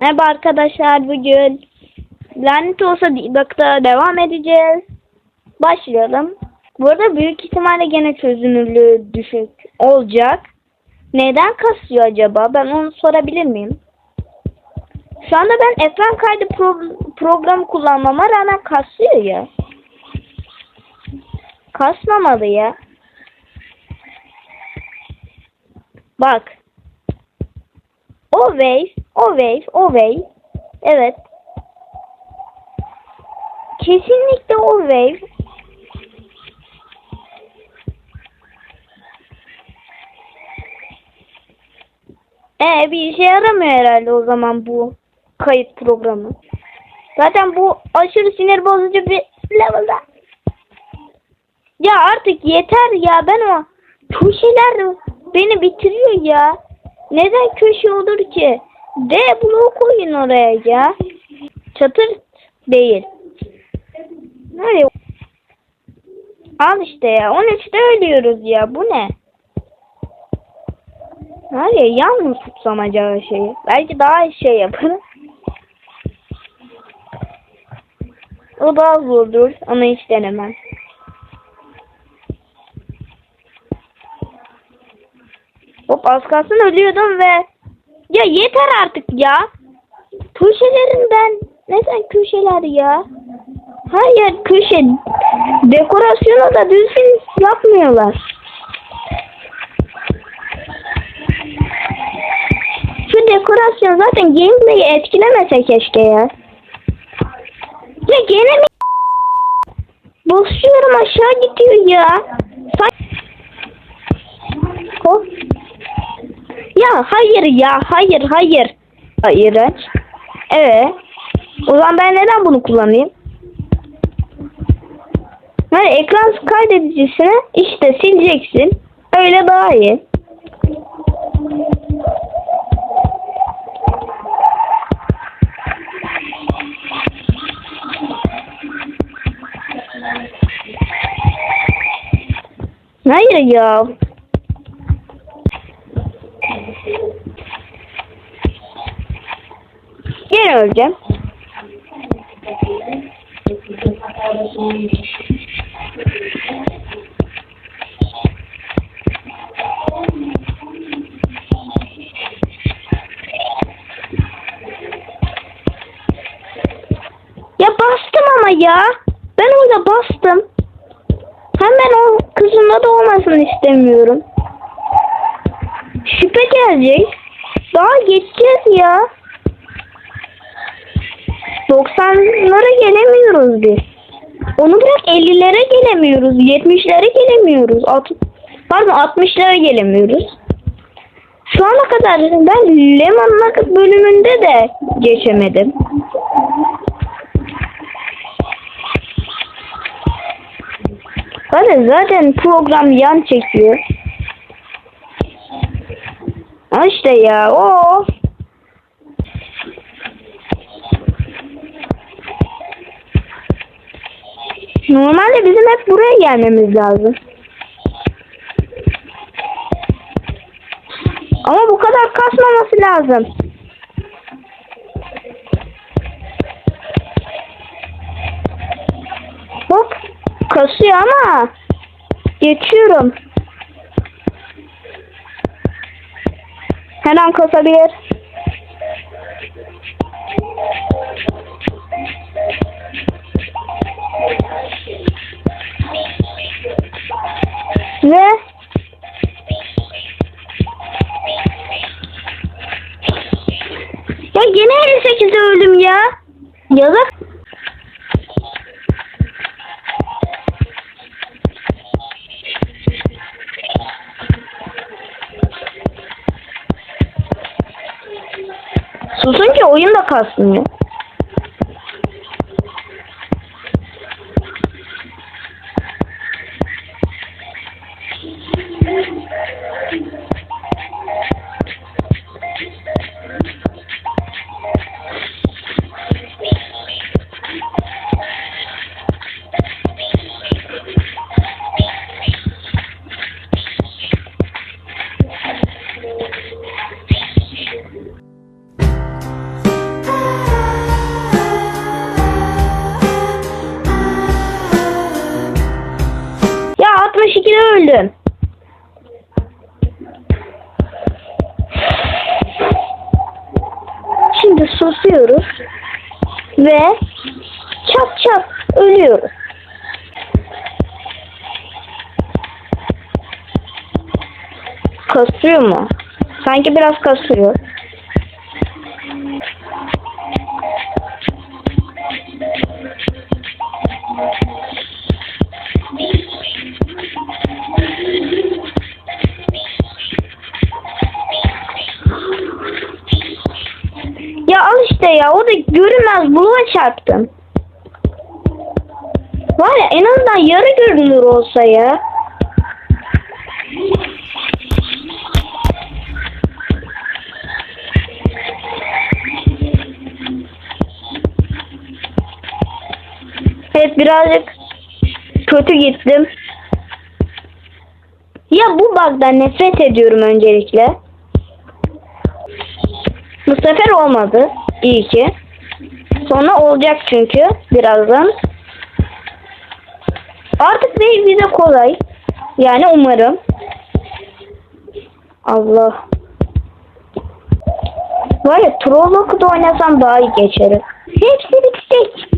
Merhaba arkadaşlar bugün lanet olsa bakta devam edeceğiz. Başlayalım. Bu arada büyük ihtimalle gene çözünürlüğü düşük olacak. Neden kasıyor acaba? Ben onu sorabilir miyim? Şu anda ben ekran kaydı pro- programı kullanmama rağmen kasıyor ya. Kasmamalı ya. Bak. Always, always, always. Evet. Kesinlikle always. Ee bir işe yaramıyor herhalde o zaman bu kayıt programı. Zaten bu aşırı sinir bozucu bir level'da. Ya artık yeter ya ben o köşeler beni bitiriyor ya. Neden köşe olur ki? D bloğu koyun oraya ya. Çatır değil. Nereye? Al işte ya. 13'te ölüyoruz ya. Bu ne? Nereye? Yan mı tutsam acaba şeyi? Belki daha şey yaparım. O daha zordur ama hiç denemem. Hop az kalsın ölüyordum ve ya yeter artık ya. Köşelerinden neden köşeler ya? Hayır köşe dekorasyonu da düzgün yapmıyorlar. Şu dekorasyon zaten gameplay'i etkilemese keşke ya. Ya gene mi? Basıyorum aşağı gidiyor ya. Sa- Ya hayır ya hayır hayır. Hayır. Evet. O zaman ben neden bunu kullanayım? Yani ekran kaydedicisini işte sileceksin. Öyle daha iyi. Hayır ya. Öleceğim. Ya bastım ama ya. Ben orada bastım. Hemen o kızın da olmasını istemiyorum. Şüphe gelecek. Daha geçeceğiz ya. 90'lara gelemiyoruz biz. Onu bırak 50'lere gelemiyoruz. 70'lere gelemiyoruz. Alt, pardon 60'lara gelemiyoruz. Şu ana kadar ben Lemon bölümünde de geçemedim. Hadi zaten program yan çekiyor. Ha işte ya o. Normalde bizim hep buraya gelmemiz lazım. Ama bu kadar kasmaması lazım. Hop kasıyor ama geçiyorum. Her an kasabilir. Ve Ya gene 58'de öldüm ya. Yazık. Susun ki oyun da kasmıyor. Açtım. Şimdi susuyoruz ve çap çap ölüyoruz. Kasıyor mu? Sanki biraz kasıyor. Ya al işte ya o da görünmez buluğa çarptım. Var ya en azından yarı görünür olsa ya. Evet birazcık kötü gittim. Ya bu bug'dan nefret ediyorum öncelikle. Bu sefer olmadı. İyi ki. Sonra olacak çünkü birazdan. Artık değil bize kolay. Yani umarım. Allah. Var ya Trolllock'u oynasam daha iyi geçerim. Hepsi bitecek.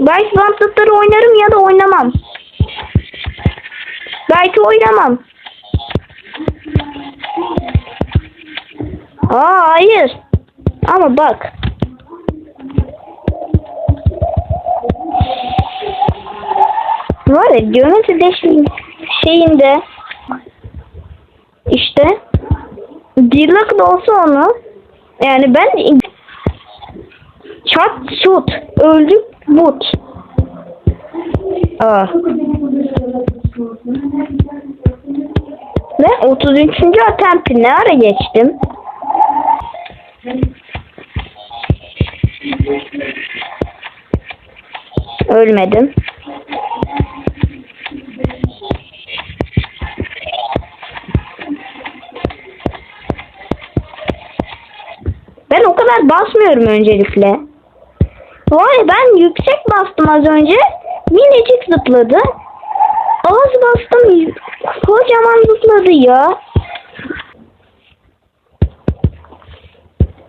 Belki Wanted oynarım ya da oynamam. Belki oynamam. Aa hayır. Ama bak. Var ya geometri deşim şeyinde işte Dirlak da olsa onu yani ben çat şut öldük but. Aa. Ve 33. atempti ne ara geçtim? Ölmedim. Ben o kadar basmıyorum öncelikle. Vay ben yüksek bastım az önce. Minicik zıpladı. Az bastım. Kocaman zıpladı ya.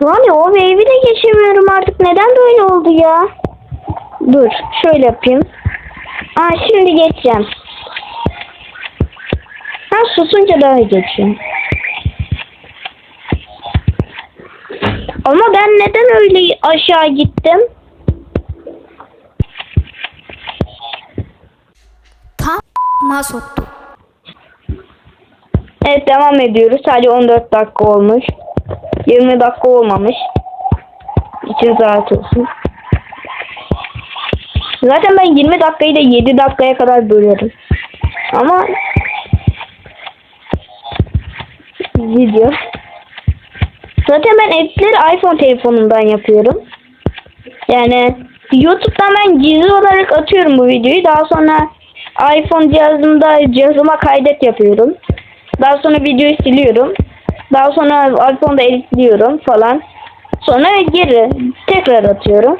Vay o wave'i de geçemiyorum artık. Neden böyle oldu ya? Dur şöyle yapayım. Aa şimdi geçeceğim. Ha susunca daha geçiyorum. Ama ben neden öyle aşağı gittim? Tam soktu. Evet devam ediyoruz. Sadece 14 dakika olmuş. 20 dakika olmamış. İçiniz rahat olsun. Zaten ben 20 dakikayı da 7 dakikaya kadar bölüyorum. Ama video. Zaten ben editleri iPhone telefonumdan yapıyorum. Yani YouTube'dan ben gizli olarak atıyorum bu videoyu. Daha sonra iPhone cihazımda cihazıma kaydet yapıyorum. Daha sonra videoyu siliyorum. Daha sonra iPhone'da editliyorum falan. Sonra geri tekrar atıyorum.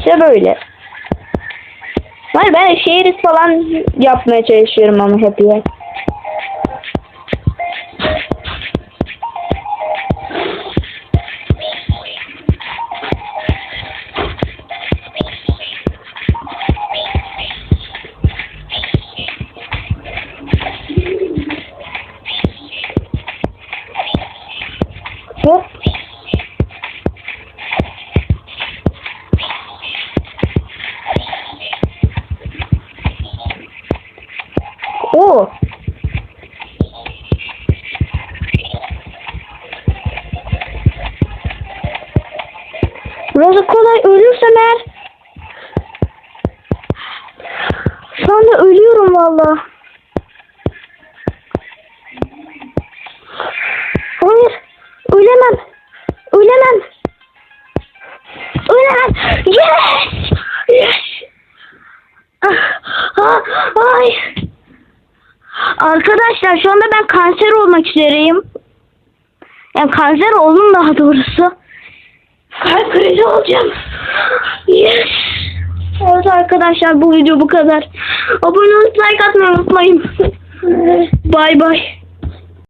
İşte böyle. Hayır ben şehir falan yapmaya çalışıyorum ama hep ya. Burası kolay ölürsem eğer. Şu anda ölüyorum valla. Hayır. Ölemem. Ölemem. Ölemem. Yes. Yes. Ah, ah, ay. Arkadaşlar şu anda ben kanser olmak üzereyim. Yani kanser oldum daha doğrusu. Kalp krizi olacağım. Yes. Evet arkadaşlar bu video bu kadar. Abone olup like atmayı unutmayın. bay bay.